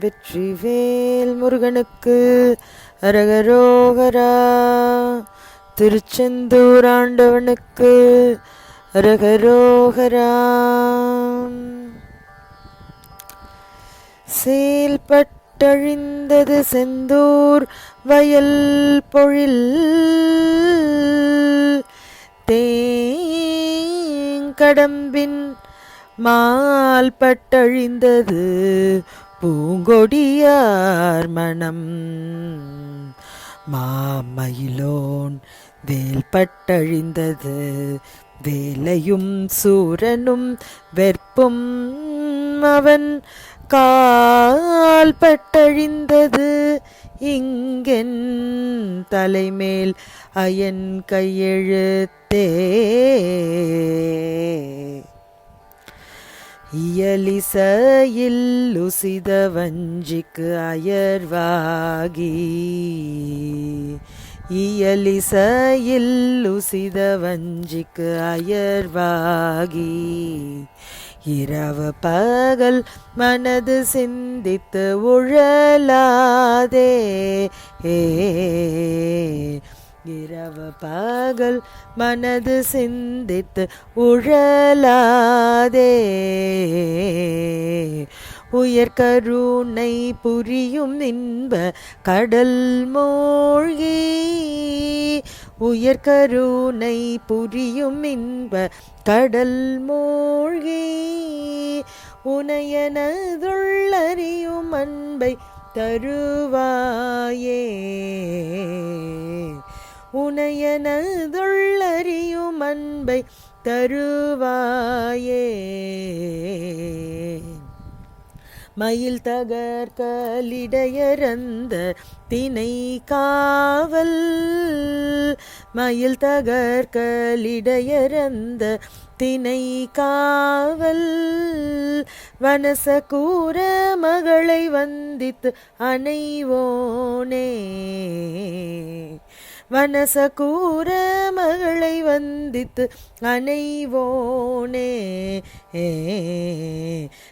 வெற்றிவேல் முருகனுக்கு அரகரோகரா. திருச்செந்தூர் ஆண்டவனுக்கு அரகரோகரா. செயல்பட்டழிந்தது செந்தூர் வயல் பொழில். தேங்கடம்பின் மால் பட்டழிந்தது பூங்கொடியார் மனம். மாமயிலோன் வேல் பட்டழிந்தது வேலையும் சூரனும் வெற்பும் அவன் கால் பட்டழிந்தது. இங்கென் தலைமேல் அயன் கையெழுத்தே. இயலிசையில் உசித வஞ்சிக்கு அயர்வாகி. இயலிசையில் வஞ்சிக்கு அயர்வாகி. இரவு பகல் மனது சிந்தித்து உழலாதே. ஏ இரவு பகல் மனது சிந்தித்து உழலாதே. உயர்கருணை புரியும் இன்ப கடல் மூழ்கி. உயர்கருணை புரியும் இன்ப கடல் மூழ்கி. உனையனதுள்ளறியும் அன்பை தருவாயே. உனையனதுள்ளறியும் அன்பை தருவாயே. மயில் தகர்கலிடையறந்த தினை காவல் மயில் தகர்கலிடையறந்த தினை காவல் வனச கூற மகளை வந்தித்து அணைவோனே. வனச கூற மகளை வந்தித்து அணைவோனே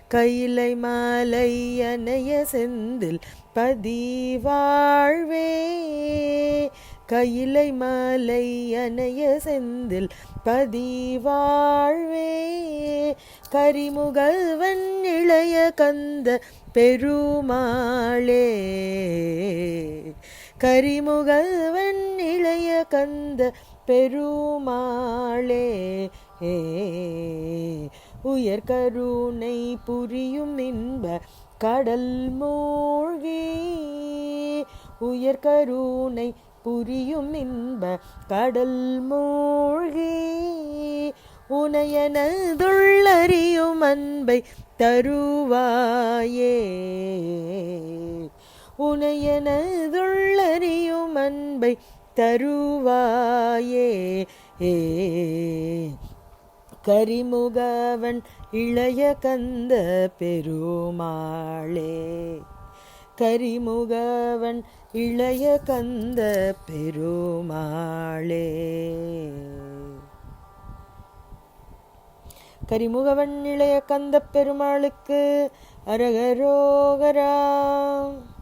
கையிலை மாலை அணைய செந்தில் பதிவாழ்வே கையிலை மாலை அணைய செந்தில் பதிவாழ்வே கரிமுகல்வன் இளைய கந்த பெருமாளே கரிமுகவன் இளைய கந்த பெருமாளே உயர் கருணை புரியும் இன்ப கடல் மூழ்கி உயர் கருணை புரியும் இன்ப கடல் மூழ்கி உனையனதுள்ளறியும் அன்பை தருவாயே. உனையனதுள்ளறியும் அன்பை தருவாயே. ஏ. கரிமுகவன் இளைய கந்த பெருமாளே. கரிமுகவன் இளைய கந்த பெருமாளே. கரிமுகவன் இளைய கந்த பெருமாளுக்கு அரகரோகராம்